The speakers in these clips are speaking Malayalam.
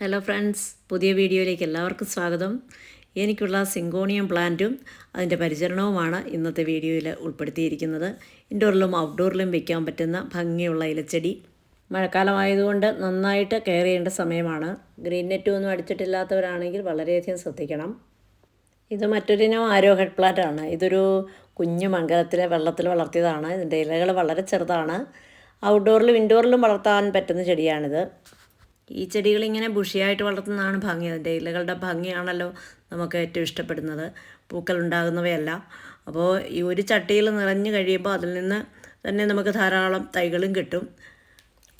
ഹലോ ഫ്രണ്ട്സ് പുതിയ വീഡിയോയിലേക്ക് എല്ലാവർക്കും സ്വാഗതം. എനിക്കുള്ള സിങ്കോണിയം പ്ലാന്റും അതിന്റെ പരിചരണവുമാണ് ഇന്നത്തെ വീഡിയോയിൽ ഉൾപ്പെടുത്തിയിരിക്കുന്നത്. ഇൻഡോറിലും ഔട്ട്ഡോറിലും വെക്കാൻ പറ്റുന്ന ഭംഗിയുള്ള ഇലച്ചെടി. മഴക്കാലമായതുകൊണ്ട് നന്നായിട്ട് കെയർ ചെയ്യേണ്ട സമയമാണ്. ഗ്രീൻ നെറ്റ് ഒന്നും അടിച്ചിട്ടില്ലാത്തവരാണെങ്കിൽ വളരെയധികം ശ്രദ്ധിക്കണം. ഇത് മറ്റൊരിനം ആരോ ഹെഡ് പ്ലാന്റ് ആണ്. ഇതൊരു കുഞ്ഞു മൺകലത്തിലെ വെള്ളത്തിൽ വളർത്തിയതാണ്. ഇതിന്റെ ഇലകൾ വളരെ ചെറുതാണ്. ഔട്ട്ഡോറിലും ഇൻഡോറിലും വളർത്താൻ പറ്റുന്ന ചെടിയാണിത്. ഈ ചെടികൾ ഇങ്ങനെ ബുഷിയായിട്ട് വളർത്തുന്നതാണ് ഭംഗി. അതിന്റെ ഇലകളുടെ ഭംഗിയാണല്ലോ നമുക്ക് ഏറ്റവും ഇഷ്ടപ്പെടുന്നത്. പൂക്കൾ ഉണ്ടാകുന്നവയല്ല അപ്പോൾ ഈ ഒരു ചട്ടിയിൽ നിറഞ്ഞു കഴിയുമ്പോൾ അതിൽ നിന്ന് തന്നെ നമുക്ക് ധാരാളം തൈകളും കിട്ടും.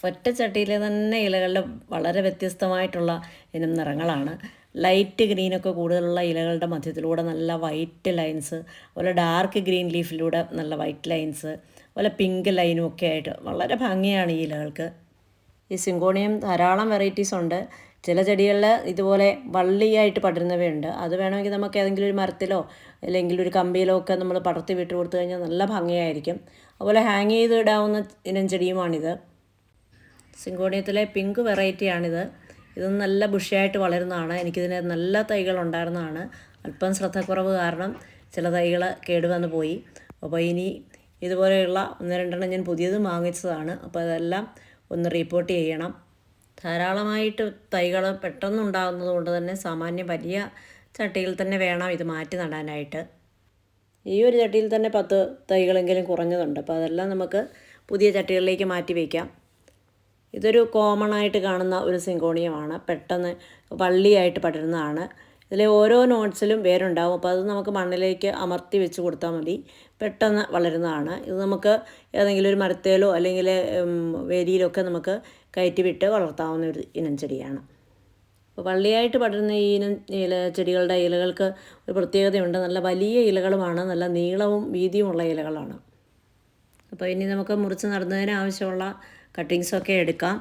ഒറ്റ ചട്ടിയിലെ തന്നെ ഇലകളുടെ വളരെ വ്യത്യസ്തമായിട്ടുള്ള ഇനം നിറങ്ങളാണ്. ലൈറ്റ് ഗ്രീനൊക്കെ കൂടുതലുള്ള ഇലകളുടെ മധ്യത്തിലൂടെ നല്ല വൈറ്റ് ലൈൻസ് അതുപോലെ ഡാർക്ക് ഗ്രീൻ ലീഫിലൂടെ നല്ല വൈറ്റ് ലൈൻസ് അതുപോലെ പിങ്ക് ലൈനും ഒക്കെ ആയിട്ട് വളരെ ഭംഗിയാണ് ഈ ഇലകൾക്ക്. ഈ സിങ്കോണിയം ധാരാളം വെറൈറ്റീസ് ഉണ്ട്. ചില ചെടികളിൽ ഇതുപോലെ വള്ളിയായിട്ട് പടരുന്നവയുണ്ട്. അത് വേണമെങ്കിൽ നമുക്ക് ഏതെങ്കിലും ഒരു മരത്തിലോ അല്ലെങ്കിൽ ഒരു കമ്പിയിലോ ഒക്കെ നമ്മൾ പടർത്തി വിട്ട് കൊടുത്തു കഴിഞ്ഞാൽ നല്ല ഭംഗിയായിരിക്കും. അതുപോലെ ഹാങ് ചെയ്ത് ഇടാവുന്ന ഇനം ചെടിയുമാണിത്. സിങ്കോണിയത്തിലെ പിങ്ക് വെറൈറ്റിയാണിത് ഇത് നല്ല ബുഷിയായിട്ട് വളരുന്നതാണ്. എനിക്കിതിന് നല്ല തൈകൾ ഉണ്ടായിരുന്നതാണ്. അല്പം ശ്രദ്ധക്കുറവ് കാരണം ചില തൈകൾ കേടുവന്ന് പോയി. അപ്പോൾ ഇനി ഇതുപോലെയുള്ള ഒന്ന് രണ്ടെണ്ണം ഞാൻ പുതിയതും വാങ്ങിച്ചതാണ്. അപ്പോൾ അതെല്ലാം ഒന്ന് റിപ്പോർട്ട് ചെയ്യണം. ധാരാളമായിട്ട് തൈകൾ പെട്ടെന്നുണ്ടാകുന്നത് കൊണ്ട് തന്നെ സാമാന്യം വലിയ ചട്ടിയിൽ തന്നെ വേണം ഇത് മാറ്റി നടാനായിട്ട്. ഈ ഒരു ചട്ടിയിൽ തന്നെ പത്ത് തൈകളെങ്കിലും കുറഞ്ഞതുണ്ട്. അപ്പോൾ അതെല്ലാം നമുക്ക് പുതിയ ചട്ടികളിലേക്ക് മാറ്റി വയ്ക്കാം ഇതൊരു കോമൺ ആയിട്ട് കാണുന്ന ഒരു സിങ്കോണിയമാണ്. പെട്ടെന്ന് വള്ളിയായിട്ട് പടരുന്നതാണ്. ഇതിലെ ഓരോ നോട്ട്സിലും വേരുണ്ടാവും. അപ്പോൾ അത് നമുക്ക് മണ്ണിലേക്ക് അമർത്തി വെച്ച് കൊടുത്താൽ മതി. പെട്ടെന്ന് വളരുന്നതാണ്. ഇത് നമുക്ക് ഏതെങ്കിലും ഒരു മരത്തേലോ അല്ലെങ്കിൽ വേലിയിലൊക്കെ നമുക്ക് കയറ്റി വിട്ട് വളർത്താവുന്ന ഒരു ഇനം ചെടിയാണ്. അപ്പോൾ വള്ളിയായിട്ട് പടരുന്ന ഈ ഇനം ഇല ചെടികളുടെ ഇലകൾക്ക് ഒരു പ്രത്യേകതയുണ്ട്. നല്ല വലിയ ഇലകളുമാണ്. നല്ല നീളവും വീതിയുമുള്ള ഇലകളാണ്. അപ്പോൾ ഇനി നമുക്ക് മുറിച്ച് നടുന്നതിന് ആവശ്യമുള്ള കട്ടിങ്സൊക്കെ എടുക്കാം.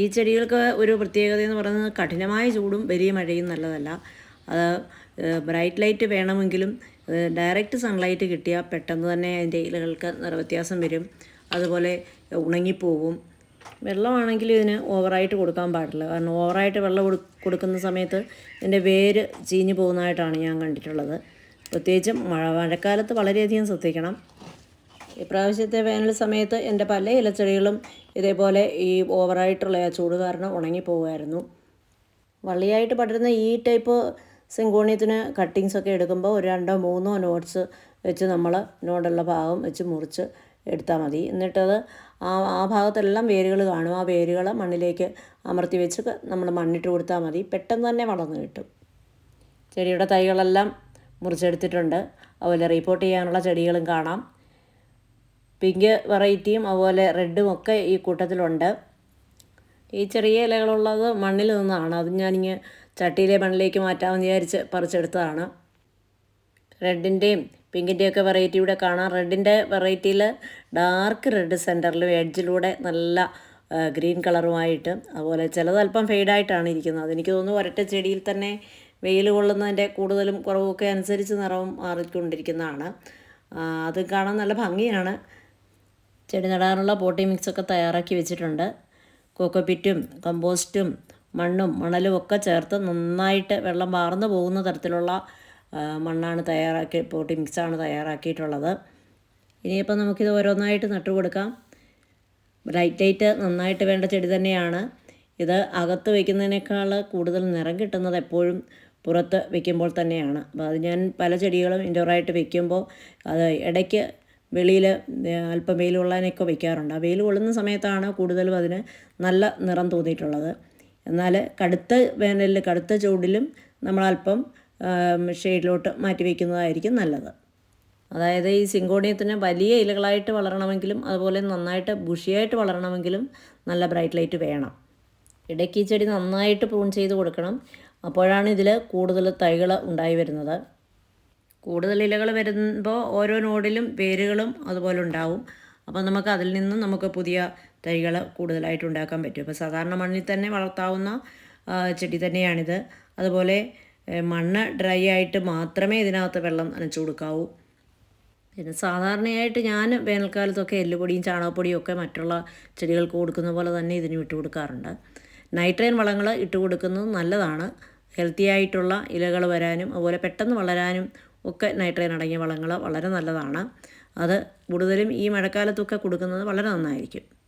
ഈ ചെടികൾക്ക് ഒരു പ്രത്യേകത എന്ന് പറയുന്നത് കഠിനമായ ചൂടും വലിയ മഴയും നല്ലതല്ല. അത് ബ്രൈറ്റ് ലൈറ്റ് വേണമെങ്കിലും ഡയറക്റ്റ് സൺലൈറ്റ് കിട്ടിയാൽ പെട്ടെന്ന് തന്നെ അതിന്റെ ഇലകൾക്ക് നിറവ്യത്യാസം വരും. അതുപോലെ ഉണങ്ങിപ്പോവും. വെള്ളമാണെങ്കിൽ ഇതിന് ഓവറായിട്ട് കൊടുക്കാൻ പാടില്ല. കാരണം ഓവറായിട്ട് വെള്ളം കൊടുക്കുന്ന സമയത്ത് ഇതിന്റെ വേര് ചീഞ്ഞു പോകുന്നതായിട്ടാണ് ഞാൻ കണ്ടിട്ടുള്ളത്. പ്രത്യേകിച്ചും മഴ മഴക്കാലത്ത് വളരെയധികം ശ്രദ്ധിക്കണം. ഇപ്രാവശ്യത്തെ വേനൽ സമയത്ത് എന്റെ പല ഇലച്ചെടികളും ഇതേപോലെ ഈ ഓവറായിട്ടുള്ള ചൂട് കാരണം ഉണങ്ങിപ്പോകുമായിരുന്നു വള്ളിയായിട്ട് പടരുന്ന ഈ ടൈപ്പ് സിങ്കോണിയത്തിന് കട്ടിങ്സൊക്കെ എടുക്കുമ്പോൾ ഒരു രണ്ടോ മൂന്നോ നോട്ട്സ് വെച്ച് നമ്മൾ നോടുള്ള ഭാഗം വെച്ച് മുറിച്ച് എടുത്താൽ മതി. എന്നിട്ടത് ആ ആ ഭാഗത്തെല്ലാം വേരുകൾ കാണും. ആ വേരുകൾ മണ്ണിലേക്ക് അമർത്തി വെച്ച് നമ്മൾ മണ്ണിട്ട് കൊടുത്താൽ മതി. പെട്ടെന്ന് തന്നെ വളർന്നു കിട്ടും. ചെടിയുടെ തൈകളെല്ലാം മുറിച്ചെടുത്തിട്ടുണ്ട്. അതുപോലെ റിപ്പോർട്ട് ചെയ്യാനുള്ള ചെടികളും കാണാം. പിങ്ക് വെറൈറ്റിയും അതുപോലെ റെഡും ഒക്കെ ഈ കൂട്ടത്തിലുണ്ട്. ഈ ചെറിയ ഇലകളുള്ളത് മണ്ണിൽ നിന്നാണ്. അത് ഞാനിങ്ങ് ചട്ടിയിലെ മണ്ണിലേക്ക് മാറ്റാമെന്ന് വിചാരിച്ച് പറിച്ചെടുത്തതാണ്. റെഡിന്റെയും പിങ്കിന്റെയൊക്കെ വെറൈറ്റി ഇവിടെ കാണാം. റെഡിന്റെ വെറൈറ്റിയിൽ ഡാർക്ക് റെഡ് സെന്ററിലും എഡ്ജിലൂടെ നല്ല ഗ്രീൻ കളറുമായിട്ട് അതുപോലെ ചിലത് അല്പം ഫെയ്ഡായിട്ടാണ് ഇരിക്കുന്നത്. അതെനിക്ക് തോന്നുന്നു ഒരൊറ്റ ചെടിയിൽ തന്നെ വെയിൽ കൊള്ളുന്നതിന്റെ കൂടുതലും കുറവൊക്കെ അനുസരിച്ച് നിറവും മാറിക്കൊണ്ടിരിക്കുന്നതാണ്. അത് കാണാൻ നല്ല ഭംഗിയാണ്. ചെടി നടാനുള്ള പോട്ടി മിക്സൊക്കെ തയ്യാറാക്കി വെച്ചിട്ടുണ്ട്. കോക്കോപിറ്റും കമ്പോസ്റ്റും മണ്ണും മണലും ഒക്കെ ചേർത്ത് നന്നായിട്ട് വെള്ളം വാർന്നു പോകുന്ന തരത്തിലുള്ള മണ്ണാണ് തയ്യാറാക്കി പോട്ടി മിക്സാണ് തയ്യാറാക്കിയിട്ടുള്ളത്. ഇനിയിപ്പോൾ നമുക്കിത് ഓരോന്നായിട്ട് നട്ടു കൊടുക്കാം. ബ്രൈറ്റ് ലൈറ്റ് നന്നായിട്ട് വേണ്ട ചെടി തന്നെയാണ്. ഇത് അകത്ത് വയ്ക്കുന്നതിനേക്കാൾ കൂടുതൽ നിറം കിട്ടുന്നത് എപ്പോഴും പുറത്ത് വെക്കുമ്പോൾ തന്നെയാണ്. അപ്പോൾ അത് ഞാൻ പല ചെടികളും ഇൻഡോറായിട്ട് വെക്കുമ്പോൾ അത് ഇടയ്ക്ക് വെളിയിൽ അല്പം വെയിൽ കൊള്ളാനൊക്കെ വയ്ക്കാറുണ്ട് ആ വെയിൽ കൊള്ളുന്ന സമയത്താണ് കൂടുതലും അതിന് നല്ല നിറം തോന്നിയിട്ടുള്ളത്. എന്നാൽ കടുത്ത വേനലിൽ കടുത്ത ചൂടിലും നമ്മളല്പം ഷെയ്ഡിലോട്ട് മാറ്റി വയ്ക്കുന്നതായിരിക്കും നല്ലത്. അതായത് ഈ സിങ്കോണിയത്തിന് വലിയ ഇലകളായിട്ട് വളരണമെങ്കിലും അതുപോലെ നന്നായിട്ട് ബുഷിയായിട്ട് വളരണമെങ്കിലും നല്ല ബ്രൈറ്റ് ലൈറ്റ് വേണം. ഇടയ്ക്ക് ചെടി നന്നായിട്ട് പ്രൂൺ ചെയ്ത് കൊടുക്കണം. അപ്പോഴാണ് ഇതിൽ കൂടുതൽ തൈകൾ ഉണ്ടായി വരുന്നത്. കൂടുതൽ ഇലകൾ വരുമ്പോൾ ഓരോ നോഡിലും വേരുകളും അതുപോലെ ഉണ്ടാവും. അപ്പോൾ നമുക്ക് അതിൽ നിന്നും നമുക്ക് പുതിയ തൈകൾ കൂടുതലായിട്ട് ഉണ്ടാക്കാൻ പറ്റും. അപ്പോൾ സാധാരണ മണ്ണിൽ തന്നെ വളർത്താവുന്ന ചെടി തന്നെയാണിത്. അതുപോലെ മണ്ണ് ഡ്രൈ ആയിട്ട് മാത്രമേ ഇതിനകത്ത് വെള്ളം നനച്ചു കൊടുക്കാവൂ. പിന്നെ സാധാരണയായിട്ട് ഞാൻ വേനൽക്കാലത്തൊക്കെ എല്ലുപൊടിയും ചാണകപ്പൊടിയും ഒക്കെ മറ്റുള്ള ചെടികൾക്ക് കൊടുക്കുന്ന പോലെ തന്നെ ഇതിന് വിട്ടു കൊടുക്കാറുണ്ട്. നൈട്രേൻ വളങ്ങൾ ഇട്ട് കൊടുക്കുന്നത് നല്ലതാണ്. ഹെൽത്തി ആയിട്ടുള്ള ഇലകൾ വരാനും അതുപോലെ പെട്ടെന്ന് വളരാനും ഒക്കെ നൈട്രേൻ അടങ്ങിയ വളങ്ങൾ വളരെ നല്ലതാണ്. അത് കൂടുതലും ഈ മഴക്കാലത്തൊക്കെ കൊടുക്കുന്നത് വളരെ നന്നായിരിക്കും.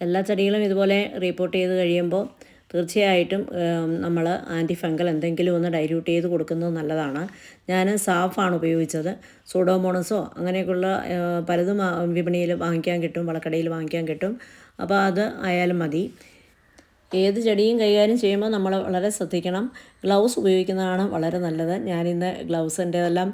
എല്ലാ ചെടികളും ഇതുപോലെ റിപ്പോർട്ട് ചെയ്ത് കഴിയുമ്പോൾ തീർച്ചയായിട്ടും നമ്മൾ ആന്റി ഫംഗൽ എന്തെങ്കിലും ഒന്ന് ഡൈല്യൂട്ട് ചെയ്ത് കൊടുക്കുന്നത് നല്ലതാണ്. ഞാൻ സാഫാണ് ഉപയോഗിച്ചത്. സൂഡോമോണസോ അങ്ങനെയൊക്കെയുള്ള പലതും വിപണിയിൽ വാങ്ങിക്കാൻ കിട്ടും വളക്കടയിൽ വാങ്ങിക്കാൻ കിട്ടും. അപ്പോൾ അത് ആയാലും മതി. ഏത് ചെടിയും കൈകാര്യം ചെയ്യുമ്പോൾ നമ്മൾ വളരെ ശ്രദ്ധിക്കണം. ഗ്ലൗസ് ഉപയോഗിക്കുന്നതാണ് വളരെ നല്ലത്. ഞാനിന്ന് ഗ്ലൗസിന്റെതെല്ലാം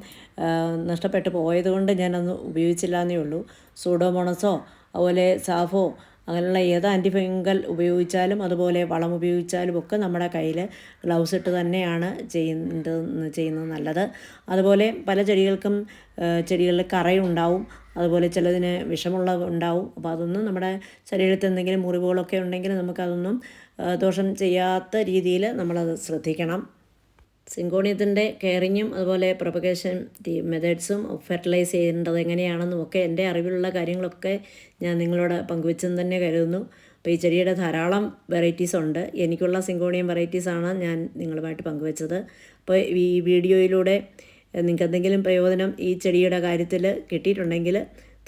നഷ്ടപ്പെട്ടു പോയതുകൊണ്ട് ഞാനൊന്ന് ഉപയോഗിച്ചില്ല എന്നേ ഉള്ളൂ സൂഡോമോണസോ അതുപോലെ സാഫോ അങ്ങനെയുള്ള ഏത് ആന്റിഫംഗൽ ഉപയോഗിച്ചാലും അതുപോലെ വളം ഉപയോഗിച്ചാലും ഒക്കെ നമ്മുടെ കയ്യിൽ ഗ്ലൗസ് ഇട്ട് തന്നെയാണ് ചെയ്യുന്നത് ചെയ്യുന്നത് നല്ലത്. അതുപോലെ പല ചെടികൾക്കും ചെടികളിൽ കറയുണ്ടാവും അതുപോലെ ചിലതിന് വിഷമുള്ള ഉണ്ടാവും. അപ്പോൾ അതൊന്നും നമ്മുടെ ശരീരത്തിൽ എന്തെങ്കിലും മുറിവുകളൊക്കെ ഉണ്ടെങ്കിൽ നമുക്കതൊന്നും ദോഷം ചെയ്യാത്ത രീതിയിൽ നമ്മളത് ശ്രദ്ധിക്കണം. സിങ്കോണിയത്തിന്റെ കെയറിങ്ങും അതുപോലെ പ്രൊപ്പഗേഷൻ മെത്തേഡ്സും ഫെർട്ടിലൈസ് ചെയ്യേണ്ടത് എങ്ങനെയാണെന്നും ഒക്കെ എന്റെ അറിവിലുള്ള കാര്യങ്ങളൊക്കെ ഞാൻ നിങ്ങളോട് പങ്കുവെച്ചെന്ന് തന്നെ കരുതുന്നു. അപ്പോൾ ഈ ചെടിയുടെ ധാരാളം വെറൈറ്റീസ് ഉണ്ട്. എനിക്കുള്ള സിങ്കോണിയം വെറൈറ്റീസാണ് ഞാൻ നിങ്ങളുമായിട്ട് പങ്കുവെച്ചത്. അപ്പോൾ ഈ വീഡിയോയിലൂടെ നിങ്ങൾക്ക് എന്തെങ്കിലും പ്രയോജനം ഈ ചെടിയുടെ കാര്യത്തിൽ കിട്ടിയിട്ടുണ്ടെങ്കിൽ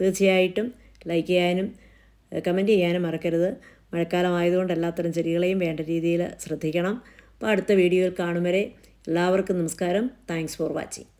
തീർച്ചയായിട്ടും ലൈക്ക് ചെയ്യാനും കമന്റ് ചെയ്യാനും മറക്കരുത്. മഴക്കാലം ആയതുകൊണ്ട് എല്ലാത്തരം ചെടികളെയും വേണ്ട രീതിയിൽ ശ്രദ്ധിക്കണം. അപ്പോൾ അടുത്ത വീഡിയോയിൽ കാണും വരെ എല്ലാവർക്കും നമസ്കാരം. Thanks for watching